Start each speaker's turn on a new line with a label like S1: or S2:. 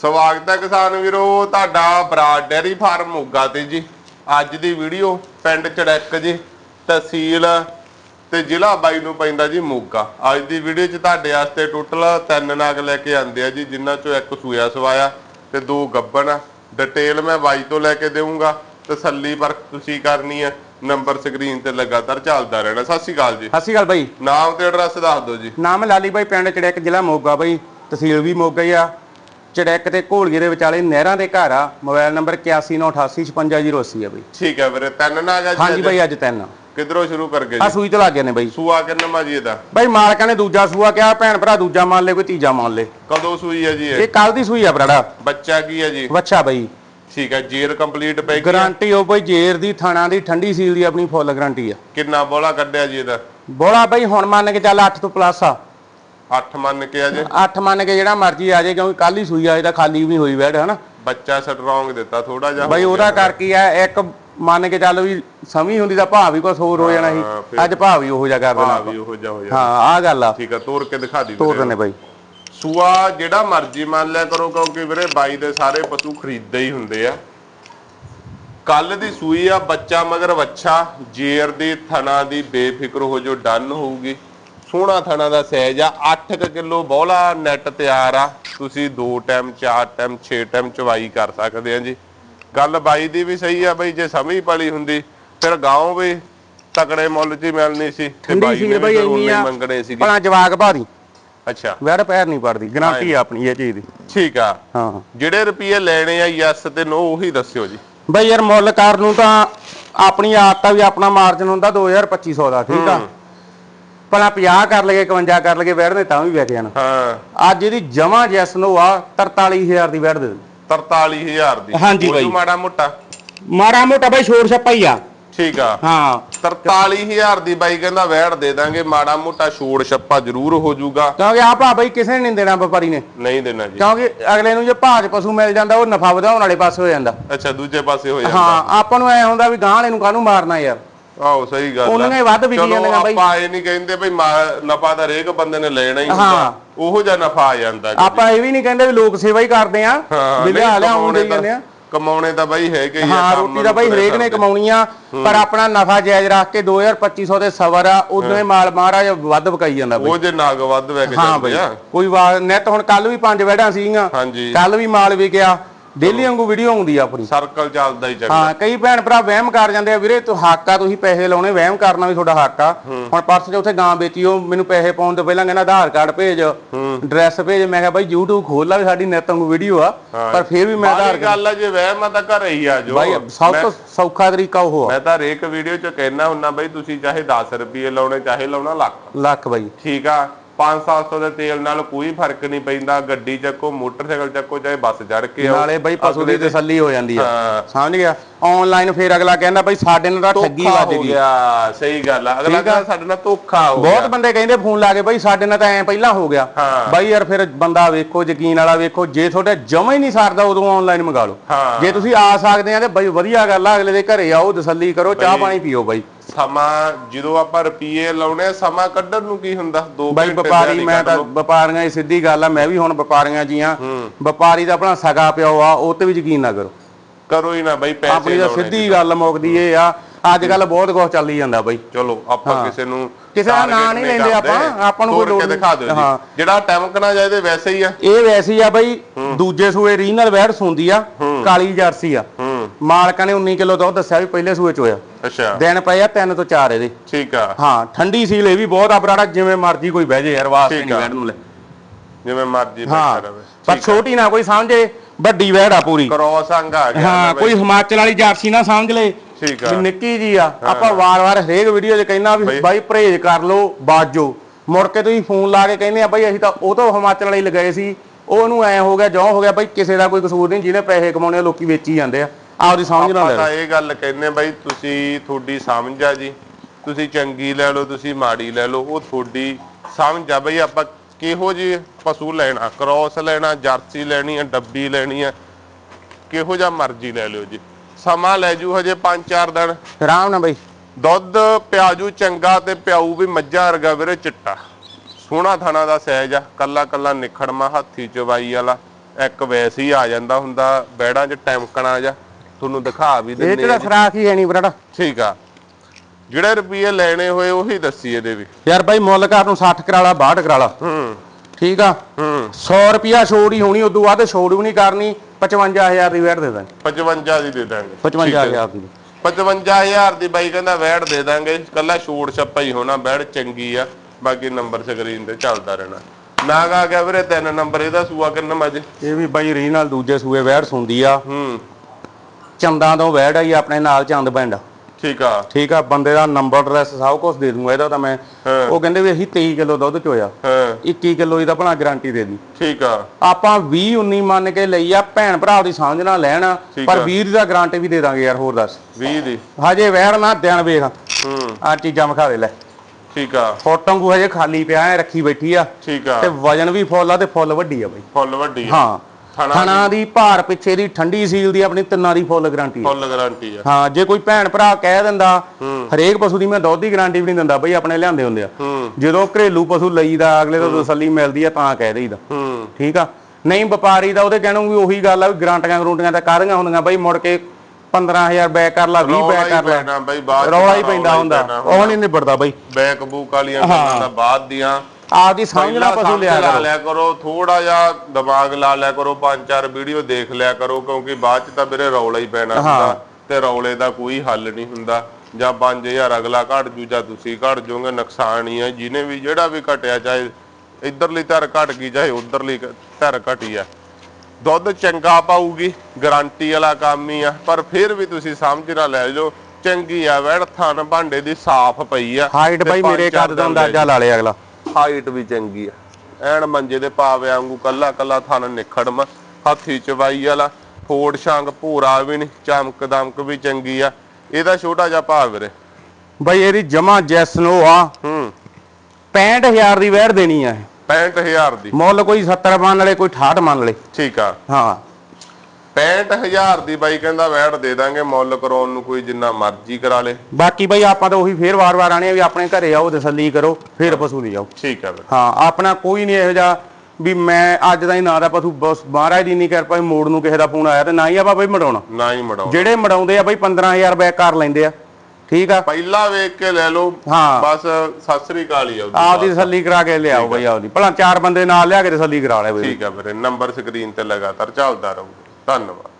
S1: ਸਵਾਗਤ ਹੈ ਕਿਸਾਨ ਵੀਰੋ ਤੁਹਾਡਾ ਬਰਾਡ ਡੈਰੀ ਫਾਰਮ ਮੋਗਾ ਤੇ ਜੀ। ਅੱਜ ਦੀ ਵੀਡੀਓ ਪਿੰਡ ਚੜੈਕ ਜੀ ਤਹਿਸੀਲ ਤੇ ਜ਼ਿਲ੍ਹਾ ਬਾਈ ਨੂੰ ਪੈਂਦਾ ਜੀ ਮੋਗਾ। ਅੱਜ ਦੀ ਵੀਡੀਓ 'ਚ ਤੁਹਾਡੇ ਵਾਸਤੇ ਟੋਟਲ ਤਿੰਨ ਨਾਗ ਲੈ ਕੇ ਆਂਦੇ ਆ ਜੀ ਜਿਨ੍ਹਾਂ 'ਚੋਂ ਇੱਕ ਸੂਆ ਸਵਾਇਆ ਤੇ ਦੋ ਗੱਬਣ ਆ। ਡਿਟੇਲ ਮੈਂ ਬਾਈ ਤੋਂ ਲੈ ਕੇ ਦੇਵਾਂਗਾ ਤਸੱਲੀ ਪਰ ਤੁਸੀਂ ਕਰਨੀ ਹੈ ਨੰਬਰ ਸਕਰੀਨ ਤੇ ਲਗਾਤਾਰ ਚੱਲਦਾ ਰਹਿਣਾ। ਸਤਿ ਸ਼੍ਰੀ ਅਕਾਲ ਜੀ।
S2: ਸਤਿ ਸ਼੍ਰੀ ਅਕਾਲ ਬਾਈ।
S1: ਨਾਮ ਤੇ ਐਡਰੈਸ ਦੱਸ ਦਿਓ ਜੀ।
S2: ਨਾਮ ਲਾਲੀ ਬਾਈ ਪਿੰਡ ਚੜੈਕ ਜ਼ਿਲ੍ਹਾ ਮੋਗਾ ਬਾਈ। ਤਹਿਸੀਲ ਵੀ ਮੋਗਾ ਹੀ ਆ। ਚੜੈਕ ਤੇ ਘੋਲਗੇ ਦੇ ਵਿਚਾਲੇ ਨਹਿਰਾਂ ਦੇ ਘਰ ਆ ਮੋਬਾਈਲ ਨੰਬਰ 8198855080 ਆ ਬਾਈ।
S1: ਠੀਕ ਹੈ ਵੀਰੇ ਤਿੰਨ ਨਾਗ ਆ ਜੀ
S2: ਹਾਂਜੀ? ਬਾਈ ਅੱਜ ਤਿੰਨ।
S1: ਕਿਧਰੋਂ ਸ਼ੁਰੂ ਕਰ ਗਏ
S2: ਆ ਸੂਈ ਤੋਂ ਲੱਗ ਗਏ ਨੇ ਬਾਈ।
S1: ਸੂਆ ਕਿੰਨਾ ਮਾ ਜੀ ਇਹਦਾ?
S2: ਬਾਈ ਮਾਲਕਾਂ ਨੇ ਦੂਜਾ ਸੂਆ ਕਿਹਾ ਭੈਣ ਭਰਾ ਦੂਜਾ ਮੰਨ ਲੈ ਕੋਈ ਤੀਜਾ ਮੰਨ ਲੈ।
S1: ਕਦੋਂ ਸੂਈ ਹੈ ਜੀ ਇਹ?
S2: ਇਹ ਕੱਲ ਦੀ ਸੂਈ ਆ ਬਰਾੜਾ।
S1: ਬੱਚਾ ਕੀ ਹੈ ਜੀ?
S2: ਵੱਛਾ ਬਾਈ।
S1: ਠੀਕ ਹੈ ਜੀਰ ਕੰਪਲੀਟ ਪੈ ਗਈ।
S2: ਗਾਰੰਟੀ ਬਾਈ ਜੇਰ ਦੀ ਥਾਣਾ ਦੀ ਠੰਡੀ ਸੀਲ ਦੀ ਆਪਣੀ ਫੁੱਲ ਗਾਰੰਟੀ ਆ।
S1: ਕਿੰਨਾ ਬੋਲਾ ਕੱਢਿਆ ਜੀ ਇਹਦਾ?
S2: ਬੋਲਾ ਬਾਈ ਹੁਣ ਮੰਨ ਕੇ ਚੱਲ 8 ਤੋਂ ਪਲੱਸ ਆ।
S1: 8 ਮੰਨ ਕੇ ਆ ਜੇ।
S2: 8 ਮੰਨ ਕੇ ਜਿਹੜਾ ਮਰਜ਼ੀ ਆ ਜੇ ਕਿਉਂਕਿ ਕੱਲ ਹੀ ਸੂਈ ਆ ਇਹਦਾ ਖਾਲੀ ਵੀ ਨਹੀਂ ਹੋਈ ਬੈਠ ਹਨਾ?
S1: ਬੱਚਾ ਸਟਰੋਂਗ ਦਿੱਤਾ ਥੋੜਾ ਜਿਹਾ
S2: ਬਾਈ ਉਹਦਾ। ਕਰਕੇ ਆ ਇੱਕ ਮੰਨ ਕੇ ਚੱਲ ਵੀ ਸਮੀ ਹੁੰਦੀ ਤਾਂ ਭਾਅ ਵੀ ਕੁਝ ਹੋਰ ਹੋ ਜਾਣਾ ਸੀ। ਅੱਜ ਭਾਅ ਵੀ ਉਹੋ ਜਿਹਾ ਕਰ ਦੇਣਾ ਆਪਾਂ।
S1: ਵੀ ਉਹੋ ਜਿਹਾ ਹੋ ਜਾ
S2: ਹਾਂ ਆਹ ਗੱਲ ਆ।
S1: ਠੀਕ ਹੈ ਤੋੜ ਕੇ ਦਿਖਾ ਦੀ
S2: ਤੋੜ। ਦਿੰਦੇ ਬਾਈ।
S1: ਸੂਆ ਜਿਹੜਾ ਮਰਜ਼ੀ ਮੰਨ ਲਿਆ ਕਰੋ ਕਿਉਂਕਿ ਵੀਰੇ ਬਾਈ ਦੇ ਸਾਰੇ ਪਸ਼ੂ ਖਰੀਦਦੇ ਹੀ ਹੁੰਦੇ ਆ। ਕੱਲ ਦੀ ਸੂਈ ਆ ਬੱਚਾ ਮਗਰ ਵੱਛਾ ਜੇਰ ਦੀ ਥਣਾ ਦੀ ਬੇਫਿਕਰ ਹੋ ਜੋ ਡਨ ਹੋਊਗੀ। ਸੋਹਣਾ ਥਣਾ ਦਾ ਸਾਈਜ਼ ਆ 8 ਕਿਲੋ ਬੋਲਾ ਨੈਟ ਤਿਆਰ ਆ। ਤੁਸੀਂ 2 ਟਾਈਮ 4 ਟਾਈਮ 6 ਟਾਈਮ ਚਵਾਈ ਕਰ ਸਕਦੇ ਆ ਜੀ। ਗੱਲ ਬਾਈ ਦੀ ਵੀ ਸਹੀ ਆ ਬਈ ਜੇ ਸਮਝ ਪਲੀ ਹੁੰਦੀ ਫਿਰ ਗਾਉਂ ਵੀ ਤਕੜੇ ਮੁੱਲ 'ਚ ਹੀ ਮਿਲਣੀ ਸੀ ਤੇ
S2: ਠੰਡੀ
S1: ਬਾਈ ਨੇ ਵੀ
S2: ਬਾਈ
S1: ਫਿਰ
S2: ਇੰਨੀ
S1: ਉਨੇ
S2: ਆ
S1: ਮੰਗਣੇ ਸੀਗੇ।
S2: ਭਲਾ ਜਵਾਕ ਭਾਰੀ।
S1: ਅੱਛਾ।
S2: ਵੈੜ ਪੈਰ ਨਹੀਂ ਪੜਦੀ ਗਾਰੰਟੀ ਆ ਆਪਣੀ ਇਹ ਚੀਜ਼ ਦੀ।
S1: ਠੀਕ ਆ।
S2: ਹਾਂ।
S1: ਜਿਹੜੇ ਰੁਪਏ ਲੈਣੇ ਆ ਯੈਸ ਤੇ ਨੋ ਉਹੀ ਦੱਸਿਓ ਜੀ।
S2: ਬਾਈ ਯਾਰ ਮੁੱਲ ਕਰਨ ਨੂੰ ਤਾਂ ਆਪਣੀ ਆਦਤ ਆ ਵੀ ਆਪਣਾ ਮਾਰਜਨ ਹੁੰਦਾ 2500 ਦਾ ਠੀਕ ਆ? ਭਲਾ 50 ਕਰ ਲਗੇ 51 ਕਰ ਲਗੇ ਵੈੜ ਨੇ ਤਾਂ ਵੀ ਵਿਕ ਜਾਣਾ।
S1: ਹਾਂ।
S2: ਅੱਜ ਇਹਦੀ ਜਮਾ ਜੈਸ ਨੂੰ ਆ 43000 ਦੀ ਵੈੜ ਦੇ ਦਿਓ।
S1: 43000 ਦੀ।
S2: ਹਾਂਜੀ ਬਾਈ।
S1: ਮਾੜਾ ਮੋਟਾ।
S2: ਮਾੜਾ ਮੋਟਾ ਬਾਈ ਸ਼ੋਰ ਛੱਪਾ ਹੀ ਆ।
S1: ਠੀਕ ਆ।
S2: ਹਾਂ।
S1: 43000 ਦੀ ਬਾਈ ਕਹਿੰਦਾ ਵੈੜ ਦੇ ਦਾਂਗੇ ਮਾੜਾ ਮੋਟਾ ਛੋੜ ਛੱਪਾ ਜ਼ਰੂਰ ਹੋ ਜਾਊਗਾ।
S2: ਕਿਉਂਕਿ ਆ ਭਾ ਬਾਈ ਕਿਸੇ ਨੇ ਨਹੀਂ ਦੇਣਾ ਵਪਾਰੀ ਨੇ।
S1: ਨਹੀਂ ਦੇਣਾ ਜੀ।
S2: ਕਿਉਂਕਿ ਅਗਲੇ ਨੂੰ ਜੇ ਭਾਜ ਪਸ਼ੂ ਮਿਲ ਜਾਂਦਾ ਉਹ ਨਫਾ ਵਧਾਉਣ ਵਾਲੇ ਪਾਸੇ ਹੋ ਜਾਂਦਾ।
S1: ਅੱਛਾ ਦੂਜੇ ਪਾਸੇ ਹੋ ਜਾਂਦਾ।
S2: ਹਾਂ ਆਪਾਂ ਨੂੰ ਐ ਹੁੰਦਾ ਵੀ ਗਾਂ ਵਾਲੇ ਨੂੰ ਕਾਹਨੂੰ ਮਾਰਨਾ ਯਾਰ।
S1: ਆਹੋ ਸਹੀ ਗੱਲ
S2: ਉਹਨਾਂ ਨੇ ਵੱਧ ਵਿਕੀ ਜਾਂਦੀਆਂ ਬਾਈ।
S1: ਆਪਾਂ ਇਹ ਨਹੀਂ ਕਹਿੰਦੇ ਬਈ ਨਫਾ ਤਾਂ ਹਰੇਕ ਬੰਦੇ ਨੇ ਲੈਣਾ ਹੀ। ਹੁੰਦਾ। ਉਹੋ ਜਿਹਾ ਨਫਾ ਆ ਜਾਂਦਾ।
S2: ਆਪਾਂ ਇਹ ਵੀ ਨਹੀਂ ਕਹਿੰਦੇ ਵੀ ਲੋਕ ਸੇਵਾ ਹੀ ਕਰਦੇ ਆ। ਵੀ ਲਿਆ ਲਿਆ
S1: ਕਮਾਉਣੇ
S2: ਆਉਂਦੇ ਜਾਂਦੇ ਆ।
S1: ਤਾਂ- ਕਮਾਉਣੇ ਤਾਂ ਬਾਈ ਹੈਗੇ ਹੀ ਆ,
S2: ਹਾਂ ਰੋਟੀ ਦਾ ਬਾਈ ਹਰੇਕ ਨੇ। ਕਮਾਉਣੀ ਆ ਪਰ ਆਪਣਾ ਨਫਾ ਜਾਇਜ਼ ਰੱਖ ਕੇ 2250 ਦੇ ਸਬਰ ਆ ਉਦੋਂ ਹੀ ਮਾਲ ਮਹਾਰਾਜ ਵੱਧ ਵਕਾਈ ਜਾਂਦਾ ਬਾਈ।
S1: ਉਹ ਜੇ ਨਾਗ ਵੱਧ
S2: ਬਾਈ
S1: ਜਾਂਦੇ ਆ।
S2: ਕੋਈ ਵਾ- ਨਿੱਤ ਹੁਣ ਕੱਲ ਵੀ ਪੰਜ ਵੈੜਾਂ ਸੀਗੀਆਂ। ਕੱਲ ਵੀ ਮਾਲ ਵਿਕਿਆ। ਡੇਲੀ ਵਾਂਗੂ ਵੀਡੀਓ ਆਉਂਦੀ ਆ ਆਪਣੀ।
S1: ਸਰਕਲ ਚੱਲਦਾ ਹੀ ਚੱਲਦਾ
S2: ਹਾਂ ਕਈ ਭੈਣ ਭਰਾ ਵਹਿਮ ਕਰ ਜਾਂਦੇ ਆ ਵੀਰੇ ਤੂੰ ਹੱਕ ਆ ਤੁਸੀਂ ਪੈਸੇ ਲਾਉਣੇ ਵਹਿਮ ਕਰਨਾ ਵੀ ਤੁਹਾਡਾ ਹੱਕ। ਆ ਹੁਣ ਪਰਸ 'ਚ ਉੱਥੇ ਗਾਂ ਵੇਚੀ ਉਹ ਮੈਨੂੰ ਪੈਸੇ ਪਾਉਣ ਤੋਂ ਪਹਿਲਾਂ ਕਹਿੰਦਾ ਆਧਾਰ ਕਾਰਡ ਭੇਜ ਐਡਰੈਸ ਭੇਜ। ਮੈਂ ਕਿਹਾ ਬਾਈ YouTube ਖੋਲ ਲਾ ਵੀ ਸਾਡੀ ਨਿੱਤ ਵਾਂਗੂ ਵੀਡੀਓ ਆ ਪਰ ਫਿਰ ਵੀ ਮੈਂ ਆਧਾਰ
S1: ਗੱਲ ਆ ਜੇ ਵਹਿਮ ਆ ਤਾਂ ਘਰੇ ਹੀ ਆ ਜਾਓ।
S2: ਬਾਈ ਸਭ ਤੋਂ ਸੌਖਾ ਤਰੀਕਾ ਉਹ ਆ।
S1: ਮੈਂ ਤਾਂ ਹਰੇਕ ਵੀਡੀਓ ਚ ਕਹਿਣਾ ਹੁੰਨਾ ਬਈ ਤੁਸੀਂ ਚਾਹੇ 10 ਰੁਪਏ ਲਾਉਣੇ ਚਾਹੇ ਲਾਉਣਾ ਲੱਖ।
S2: ਲੱਖ ਬਾਈ।
S1: ਠੀਕ ਆ? 5-700 ਦੇ ਤੇਲ ਨਾਲ ਕੋਈ ਫ਼ਰਕ ਨਹੀਂ ਪੈਂਦਾ ਗੱਡੀ ਚੱਕੋ ਮੋਟਰਸਾਈਕਲ ਚੱਕੋ ਚਾਹੇ ਬੱਸ ਚੜ ਕੇ ਆਓ।
S2: ਨਾਲੇ ਬਾਈ ਪਸ਼ੂ ਦੀ ਤਸੱਲੀ ਹੋ ਜਾਂਦੀ ਆ।
S1: ਹਾਂ।
S2: ਸਮਝ ਗਿਆ? ਆਨਲਾਈਨ ਫੇਰ ਅਗਲਾ ਕਹਿੰਦਾ ਬਾਈ ਸਾਡੇ ਨਾਲ ਤਾਂ ਠੱਗੀ ਵੱਜ
S1: ਹੋ
S2: ਗਈ।
S1: ਗਿਆ ਸਹੀ ਗੱਲ ਆ। ਅਗਲਾ ਕਹਿੰਦਾ ਸਾਡੇ ਨਾਲ ਧੋਖਾ ਹੋ
S2: ਬਹੁਤ
S1: ਗਿਆ।
S2: ਬੰਦੇ ਕਹਿੰਦੇ ਫੋਨ ਲਾ ਕੇ ਬਾਈ ਸਾਡੇ ਨਾਲ ਤਾਂ ਐ ਪਹਿਲਾਂ ਹੋ ਗਿਆ। ਬਾਈ ਯਾਰ ਫਿਰ ਬੰਦਾ ਵੇਖੋ ਯਕੀਨ ਵਾਲਾ ਵੇਖੋ ਜੇ ਤੁਹਾਡਾ ਜਮਾ ਹੀ ਨਹੀਂ ਸਰਦਾ ਉਦੋਂ ਆਨਲਾਈਨ ਮੰਗਾ ਲਓ। ਜੇ ਤੁਸੀਂ ਆ ਸਕਦੇ ਆ ਤੇ ਬਾਈ ਵਧੀਆ ਗੱਲ ਆ ਅਗਲੇ ਦੇ ਘਰੇ ਆਓ ਤਸੱਲੀ ਕਰੋ ਚਾਹ ਪਾਣੀ ਪੀਓ ਬਾਈ।
S1: ਸਮਾਂ ਜਦੋਂ ਆਪਾਂ ਰੁਪਏ ਲਾਉਣੇ ਸਮਾਂ ਕੱਢਣ ਨੂੰ ਕੀ ਹੁੰਦਾ? 2
S2: ਬਾਈ ਵਪਾਰੀ ਮੈਂ ਤਾਂ ਵਪਾਰੀਆਂ ਦੀ ਸਿੱਧੀ ਗੱਲ ਆ ਮੈਂ ਵੀ ਹੁਣ ਵਪਾਰੀਆਂ ਜੀ ਆ ਵਪਾਰੀ ਦਾ ਆਪਣਾ ਸਗਾ ਪਿਓ ਆ ਉਹ ਤੇ ਵੀ ਯਕੀਨ ਨਾ ਕਰੋ।
S1: ਕਰੋ ਹੀ ਨਾ ਬਾਈ ਪੈਸੇ
S2: ਆਪਣੀ ਤਾਂ ਸਿੱਧੀ ਗੱਲ ਮੁੱਕਦੀ ਇਹ ਆ। ਅੱਜ ਕੱਲ ਬਹੁਤ ਕੁਝ ਚੱਲੀ ਜਾਂਦਾ ਬਾਈ।
S1: ਚਲੋ ਆਪਾਂ ਕਿਸੇ ਨੂੰ
S2: ਕਿਸੇ ਦਾ ਨਾਂ ਨਹੀਂ ਲੈਂਦੇ ਆਪਾਂ, ਆਪਾਂ ਨੂੰ ਕੋਈ ਲੋੜ ਨਹੀਂ।
S1: ਦਿਖਾ ਦਿਓ ਜੀ।
S2: ਹਾਂ।
S1: ਜਿਹੜਾ ਟਮਕਣਾ ਜਾਇਦੇ ਵੈਸੇ ਹੀ ਆ।
S2: ਇਹ ਵੈਸੀ ਆ ਬਾਈ ਦੂਜੇ ਸੂਏ ਰੀਨਲ ਵੈੜ ਸੁੰਦੀ ਆ ਕਾਲੀ ਜਰਸੀ ਆ।
S1: ਹੂੰ
S2: ਮਾਲਕਾਂ ਨੇ 19 ਕਿਲੋ ਦੁੱਧ ਦੱਸਿਆ ਵੀ ਪਹਿਲੇ ਸੂਏ ਚ ਹੋਇਆ।
S1: ਅੱਛਾ।
S2: ਦਿਨ ਪਏ ਆ 3 ਤੋਂ 4 ਇਹਦੇ।
S1: ਠੀਕ ਆ।
S2: ਹਾਂ ਠੰਡੀ ਸੀਲ ਇਹ ਵੀ ਬਹੁਤ ਆ ਬਰਾੜਾ ਜਿਵੇਂ ਮਰਜ਼ੀ ਕੋਈ ਬਹਿ ਜੇ ਯਾਰ ਵਾਸਤੇ ਨਹੀਂ। ਵੈੜ ਨੂੰ ਲੈ।
S1: ਜਿਵੇਂ ਮਰਜ਼ੀ ਬੈਠਾ ਰਵੇ।
S2: ਪਰ ਛੋਟੀ ਨਾ ਕੋਈ ਸਮਝੇ ਵੱਡੀ ਵੈੜ ਆ ਪੂਰੀ।
S1: ਕ੍ਰੋਸ ਅੰਗ ਆ ਗਿਆ
S2: ਹਾਂ। ਕੋਈ ਹਿਮਾਚਲ ਵਾਲੀ ਜਰਸੀ ਨਾ ਸਮਝ ਲੈ।
S1: ਠੀਕ ਆ।
S2: ਨਿੱਕੀ ਜੀ ਆ। ਆਪਾਂ ਵਾਰ-ਵਾਰ ਹਰੇਕ ਵੀਡੀਓ 'ਚ ਕਹਿੰਦਾ ਵੀ
S1: ਬਈ-
S2: ਪਰਹੇਜ਼ ਕਰ ਲਓ ਬਾਜੋ। ਮੁੜ ਕੇ ਤੁਸੀਂ ਫੋਨ ਲਾ ਕੇ ਕਹਿੰਦੇ ਆ ਬਾਈ ਅਸੀਂ ਤਾਂ ਉਹ ਤੋਂ ਹਿਮਾਚਲ ਵਾਲੀ ਲਗਾਏ ਸੀ। ਉਹਨੂੰ ਐ ਹੋ ਗਿਆ ਜੋ ਹੋ ਗਿਆ ਬਾਈ ਕਿਸੇ ਦਾ ਕੋਈ ਕਸੂਰ ਨਹੀਂ ਜਿਹਨੇ ਪੈਸੇ ਕਮਾਉਣੇ ਲੋਕੀ ਵੇਚੀ ਜਾਂਦੇ ਆ। ਆਪਦੀ ਸਮਝ ਨਾਲ ਲੈ
S1: ਤਾਂ ਇਹ ਗੱਲ ਕਹਿੰਨੇ ਬਾਈ ਤੁਸੀਂ ਤੁਹਾਡੀ ਸਮਝ ਆ ਜੀ। ਤੁਸੀਂ ਚੰਗੀ ਲੈ ਲਓ ਤੁਸੀਂ ਮਾੜੀ ਲੈ ਲਓ ਉਹ ਤੁਹਾਡੀ ਸਮਝ ਆ ਬਈ। ਆਪਾਂ ਕਿਹੋ ਜਿਹੇ ਪਸ਼ੂ ਲੈਣਾ? ਕ੍ਰੋਸ ਲੈਣਾ ਜਰਸੀ ਲੈਣੀ ਆ ਡੱਬੀ ਲੈਣੀ ਆ। ਕਿਹੋ ਜਿਹਾ ਮਰਜ਼ੀ ਲੈ ਲਿਓ ਜੀ। ਸਮਾਂ ਲੈ ਜੂ ਹਜੇ 5-4 ਦਿਨ।
S2: ਆਰਾਮ ਨਾਲ ਬਾਈ।
S1: ਦੁੱਧ ਪਿਆਜੂ ਚੰਗਾ ਤੇ ਪਿਆਊ ਵੀ ਮੱਝਾਂ ਵਰਗਾ ਵੀਰੇ ਚਿੱਟਾ। ਸੋਹਣਾ ਥਾਣਾ ਦਾ ਸਹਿਜ ਆ। ਕੱਲਾ ਕੱਲਾ ਨਿਖੜਮਾ ਹੱਥੀ ਚਵਾਈ ਵਾਲਾ। ਇੱਕ ਵੈਸੇ ਹੀ ਆ ਜਾਂਦਾ ਹੁੰਦਾ ਬੈੜਾਂ 'ਚ ਟੈਮਕਣਾ ਜਾਂ ਤੁਹਾਨੂੰ ਦਿਖਾ ਵੀ
S2: ਇਹ ਜਿਹੜਾ ਖਰਾਕ ਹੀ ਹੈ ਨਹੀਂ ਬਰਾੜਾ।
S1: ਠੀਕ ਆ। ਜਿਹੜੇ ਰੁਪਏ ਲੈਣੇ ਹੋਏ ਉਹੀ ਦੱਸੀ ਇਹਦੇ ਵੀ।
S2: ਯਾਰ ਬਾਈ ਮੁੱਲ ਘਰ ਨੂੰ 60 ਕਰਾਲਾ 62 ਕਰਾਲਾ।
S1: ਹੂੰ।
S2: ਠੀਕ ਆ?
S1: ਹੂੰ।
S2: 100 ਰੁਪਿਆ ਛੋੜ ਹੀ ਹੋਣੀ ਉਦੋਂ ਬਾਅਦ ਛੋੜ ਵੀ ਨਹੀਂ ਕਰਨੀ 55000 ਦੀ ਵੈਟ ਦੇ ਦਾਂਗੇ।
S1: 55 ਦੀ ਦੇ ਦਾਂਗੇ।
S2: 55000 ਦੀ।
S1: 55000 ਦੀ ਬਾਈ ਕਹਿੰਦਾ ਵੈੜ ਦੇ ਦਾਂਗੇ ਕੱਲਾ ਛੂਟ ਛੱਪਾ ਹੀ ਹੋਣਾ ਵੈੜ ਚੰਗੀ ਆ। ਬਾਕੀ ਨੰਬਰ ਸਕਰੀਨ ਤੇ ਚੱਲਦਾ ਰਹਿਣਾ। ਨਾਗ ਆ ਗਿਆ ਵੀਰੇ ਤਿੰਨ ਨੰਬਰ ਇਹਦਾ ਸੂਆ ਕਿੰਨਾ ਮੱਝ?
S2: ਇਹ ਵੀ ਬਾਈ ਰੀਨਲ ਦੂਜੇ ਸੂਏ ਵੈੜ ਸੁੰਦੀ ਆ।
S1: ਹੂੰ।
S2: ਚੰਦਾਂ ਤੋਂ ਵੈੜ ਆਈ ਆਪਣੇ ਨਾਲ ਚੰਦ ਪਿੰਡ।
S1: ਠੀਕ ਆ।
S2: ਠੀਕ ਆ ਬੰਦੇ ਦਾ ਨੰਬਰ ਐਡਰੈਸ ਸਭ ਕੁਝ ਦੇ ਦੂੰਗਾ ਇਹਦਾ ਤਾਂ ਮੈਂ
S1: ਹਾਂ।
S2: ਉਹ ਕਹਿੰਦੇ ਵੀ ਅਸੀਂ 23 ਕਿਲੋ ਦੁੱਧ ਚੋਇਆ।
S1: ਹਾਂ।
S2: 21 ਕਿਲੋ ਇਹਦਾ ਭਲਾ ਗਾਰੰਟੀ ਦੇ ਦੀ।
S1: ਠੀਕ ਆ।
S2: ਆਪਾਂ 20 19 ਮੰਨ ਕੇ ਲਈ ਆ ਭੈਣ ਭਰਾ ਦੀ ਸਮਝ ਨਾਲ ਲੈਣ ਪਰ
S1: ਆ।
S2: 20 ਦਾ ਗਾਰੰਟੀ ਵੀ ਦੇ ਦਾਂਗੇ ਯਾਰ ਹੋਰ ਦੱਸ।
S1: 20 ਦੀ।
S2: ਹਜੇ ਵੈੜ ਨਾ ਦਿਨ ਵੇਖ।
S1: ਹੂੰ।
S2: ਆ ਚੀਜ਼ਾਂ ਵਿਖਾ ਦੇ ਲੈ।
S1: ਠੀਕ ਆ।
S2: ਫੋਟੋ ਨੂੰ ਹਜੇ ਖਾਲੀ ਪਿਆ ਐ ਰੱਖੀ ਬੈਠੀ ਆ।
S1: ਠੀਕ ਆ।
S2: ਤੇ ਵਜਨ ਵੀ ਫੁੱਲ ਆ ਤੇ ਫੁੱਲ ਵੱਡੀ ਆ ਬਈ।
S1: ਫੁੱਲ ਵੱਡੀ ਆ।
S2: ਹਾਂ।
S1: ਥਣਾ
S2: ਦੀ ਭਾਰ ਪਿੱਛੇ ਦੀ ਠੰਡੀ ਸੀਲ ਦੀ ਆਪਣੀ ਤਿੰਨਾਂ ਦੀ ਫੁੱਲ ਗਾਰੰਟੀ ਆ
S1: ਫੁੱਲ ਗਾਰੰਟੀ ਆ
S2: ਹਾਂ ਜੇ ਕੋਈ ਭੈਣ ਭਰਾ ਕਹਿ ਦਿੰਦਾ
S1: ਹੂੰ।
S2: ਹਰੇਕ ਪਸ਼ੂ ਦੀ ਮੈਂ ਦੁੱਧ ਦੀ ਗਾਰੰਟੀ ਵੀ ਨਹੀਂ ਦਿੰਦਾ ਬਈ ਆਪਣੇ ਲਿਆਂਦੇ ਹੁੰਦੇ ਆ।
S1: ਹੂੰ।
S2: ਜਦੋਂ ਘਰੇਲੂ ਪਸ਼ੂ ਲਈਦਾ ਅਗਲੇ ਤੋਂ ਤਸੱਲੀ ਮਿਲਦੀ ਆ ਤਾਂ ਕਹਿ ਦੇਈਦਾ।
S1: ਹੂੰ।
S2: ਠੀਕ ਆ? ਨਹੀਂ ਵਪਾਰੀ ਦਾ ਉਹਦੇ ਕਹਿਣੋਂ ਵੀ ਉਹੀ ਗੱਲ ਆ ਵੀ ਗਰੰਟੀਆਂ ਗਰੂੰਟੀਆਂ ਤਾਂ ਕਾਹਦੀਆਂ ਹੁੰਦੀਆਂ? ਬਈ ਮੁੜ ਕੇ 15000 ਬੈਕ ਕਰ ਲਾ 20
S1: ਰੌਲਾ
S2: ਬੈਕ
S1: ਹੀ
S2: ਕਰ ਲਾ। ਰੌਲਾ ਹੀ ਪੈਂਦਾ ਹੁੰਦਾ। ਉਹ ਨਹੀਂ ਨਿਬੜਦਾ ਬਈ।
S1: ਬੈਕ ਬੂਕ ਵਾਲੀਆਂ ਗੱਲਾਂ ਦਾ ਬਾਅਦ ਦੀਆਂ।
S2: ਆਪਦੀ ਸਮਝ ਨਾਲ ਪਸ਼ੂ ਲਿਆ ਕਰੋ।
S1: ਲਿਆ ਕਰੋ ਥੋੜਾ ਜਿਹਾ ਦਿਮਾਗ ਲਾ ਲਿਆ ਕਰੋ ਪੰਜ ਚਾਰ ਵੀਡੀਓ ਦੇਖ ਲਿਆ ਕਰੋ ਕਿਉਂਕਿ ਬਾਅਦ ਚ ਤਾਂ ਵੀਰੇ ਰੌਲਾ ਹੀ ਪੈਣਾ ਹੁੰਦਾ ਤੇ ਰੌਲੇ ਦਾ ਕੋਈ ਹੱਲ ਨਹੀਂ ਹੁੰਦਾ। ਜਾਂ 5000 ਅਗਲਾ ਘਟ ਜੂ ਜਾਂ ਤੁਸੀਂ ਘਟ ਜਾਓਗੇ ਨੁਕਸਾਨ ਹੀ ਹੈ। ਜਿਹਨੇ ਵੀ ਜਿਹੜਾ ਵੀ ਘਟਿਆ ਚਾਹੇ ਇਧਰਲੀ ਧਰ ਘਟ ਗਈ ਚਾਹੇ ਉਧਰਲੀ ਧਰ ਘਟੀ ਆ। ਦੁੱਧ ਚੰਗਾ ਪਾਊਗੀ ਗਾਰੰਟੀ ਵਾਲਾ ਕੰਮ ਹੀ ਆ ਪਰ ਫਿਰ ਵੀ ਤੁਸੀਂ ਸਮਝ ਨਾ ਲੈ ਜਾਓ ਚੰਗੀ ਆ ਵੈੜ ਥਣ ਭਾਂਡੇ ਦੀ ਸਾਫ਼ ਪਈ ਆ
S2: ਹਾਈਟ ਬਾਈ ਮੇਰੇ ਕੱਦ ਦਾ ਅੰਦਾਜ਼ਾ ਲਾ ਲਿਆ ਅਗਲਾ।
S1: ਹਾਈਟ ਵੀ ਚੰਗੀ ਆ। ਐਨ ਮੰਜੇ ਦੇ ਪਾਵੇ ਵਾਂਗੂ ਕੱਲਾ ਕੱਲਾ ਥਣ ਨਿਖੜਮ ਹੱਥੀ ਚਵਾਈ ਵਾਲਾ ਫੋੜ ਸ਼ੰਗ ਭੂਰਾ ਵੀ ਨਹੀਂ ਚਮਕ ਦਮਕ ਵੀ ਚੰਗੀ ਆ। ਇਹਦਾ ਛੋਟਾ ਜਿਹਾ ਭਾਵ ਵੀਰੇ।
S2: ਬਈ ਇਹਦੀ ਜਮਾ ਜੈਸ ਨੋ ਆ।
S1: ਹੂੰ।
S2: 65000 ਦੀ ਵੈਰ ਦੇਣੀ ਆ ਇਹ।
S1: 65000 ਦੀ।
S2: ਮੁੱਲ ਕੋਈ 70 ਮੰਨ ਲਏ ਕੋਈ 68 ਮੰਨ ਲਏ
S1: ਠੀਕ ਆ।
S2: ਹਾਂ।
S1: 65000 ਦੀ ਬਾਈ ਕਹਿੰਦਾ ਵੈਟ ਦੇ ਦਾਂਗੇ ਮੁੱਲ ਕਰਾਉਣ ਨੂੰ ਕੋਈ ਜਿੰਨਾ ਮਰਜ਼ੀ ਕਰਾ ਲੇ।
S2: ਬਾਕੀ ਬਈ ਆਪਾਂ ਤਾਂ ਉਹੀ ਫੇਰ ਵਾਰ-ਵਾਰ ਆਣੇ ਆ ਵੀ ਆਪਣੇ ਘਰੇ ਆਓ ਤਸੱਲੀ ਕਰੋ ਫੇਰ ਪਸ਼ੂ ਲਈ ਜਾਓ
S1: ਠੀਕ ਆ ਵੀਰੇ
S2: ਹਾਂ ਆਪਣਾ ਕੋਈ ਨਹੀਂ ਇਹੋ ਜਿਹਾ ਵੀ ਮੈਂ ਅੱਜ ਦਾ ਹੀ ਨਾ ਦਾ ਪਸ਼ੂ ਬਸ ਮਹਾਰਾਜ ਦੀ ਨਹੀਂ ਕਿਰਪਾ ਵੀ ਮੋੜ ਨੂੰ ਕਿਸੇ ਦਾ ਫੋਨ ਆਇਆ ਤੇ ਨਾ ਹੀ ਆਪਾਂ ਬਈ ਮੜਾਉਣਾ।
S1: ਨਾ ਹੀ ਮੜਾਓ
S2: ਜਿਹੜੇ ਮੜਾਉਂਦੇ ਆ ਬਈ 15000 ਬੈਕ ਕਰ ਲੈਂਦੇ ਆ ਠੀਕ ਆ?
S1: ਪਹਿਲਾਂ ਵੇਖ ਕੇ ਲੈ ਲਓ
S2: ਹਾਂ।
S1: ਬਸ ਸਤਿ ਸ੍ਰੀ ਅਕਾਲ ਹੀ ਆ ਉਹਦੀ
S2: ਆਪਦੀ ਤਸੱਲੀ ਕਰਾ ਕੇ ਲਿਆਓ ਬਈ ਆਪਦੀ। ਭਲਾ ਚਾਰ ਬੰਦੇ ਨਾਲ ਲਿਆ ਕੇ ਤਸੱਲੀ ਕਰਾ ਲੈ ਬਈ।
S1: ਠੀਕ ਆ ਵੀਰੇ ਨੰਬਰ ਸਕਰੀਨ ਤੇ ਲਗਾਤਾਰ ਚੱਲਦਾ ਰਹੂਗਾ। ਧੰਨਵਾਦ।